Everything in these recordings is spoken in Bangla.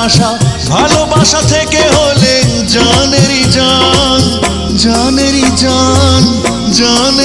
ভালোবাসা ভালোবাসা থেকে হলে জানেরই জান জানেরই জান জান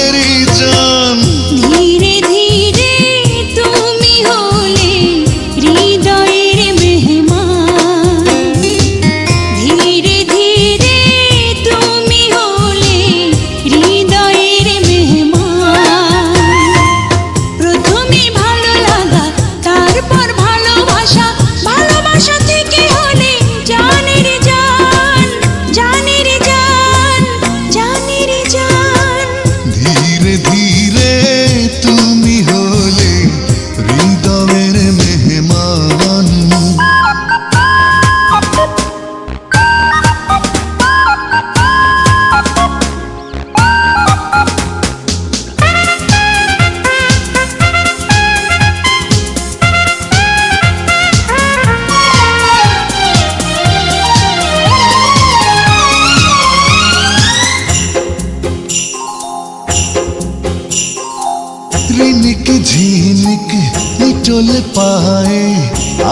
ঝিনিক নিচল পায়ে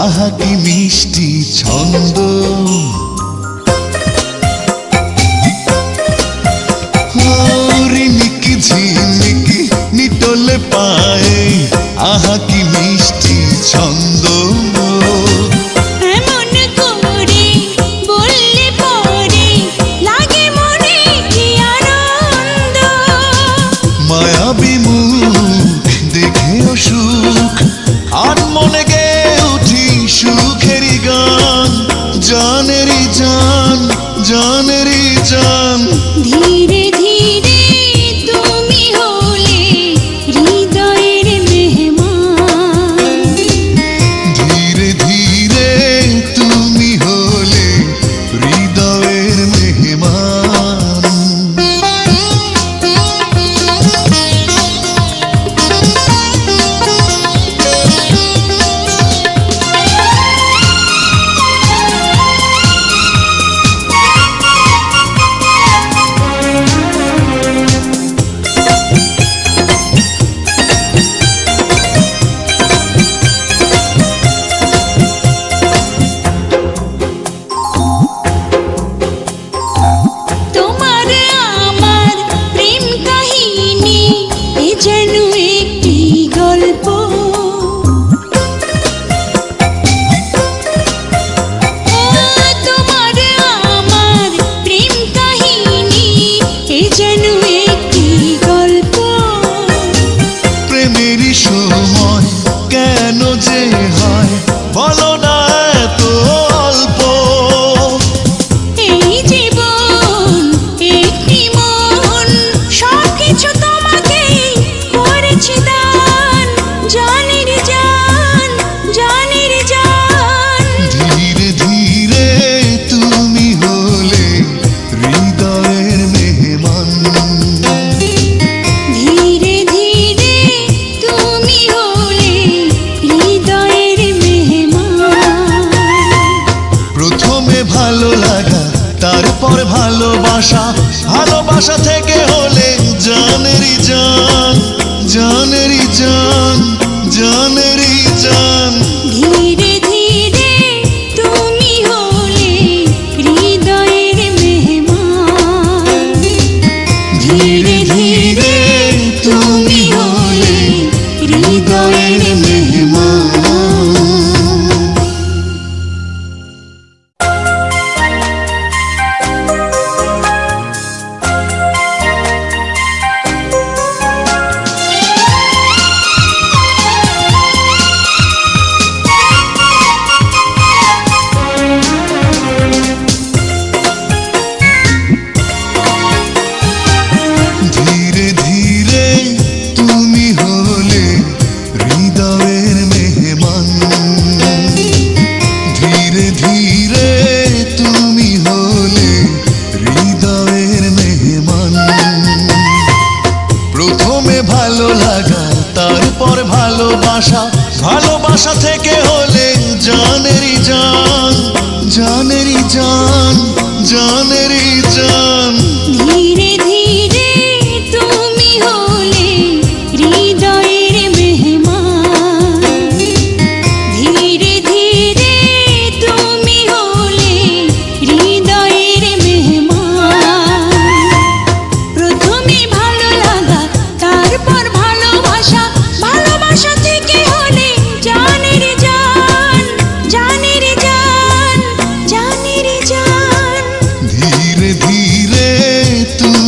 আহা কি মিষ্টি ছন্দ। সুখ আর মনে ভালোবাসা থেকে হলে জানেরই জান জানেরই জান জানেরই জান। ধীরে আশা ভালোবাসা থেকে হলে জানেরই জান জানেরই জান জানের ধীরে তুমি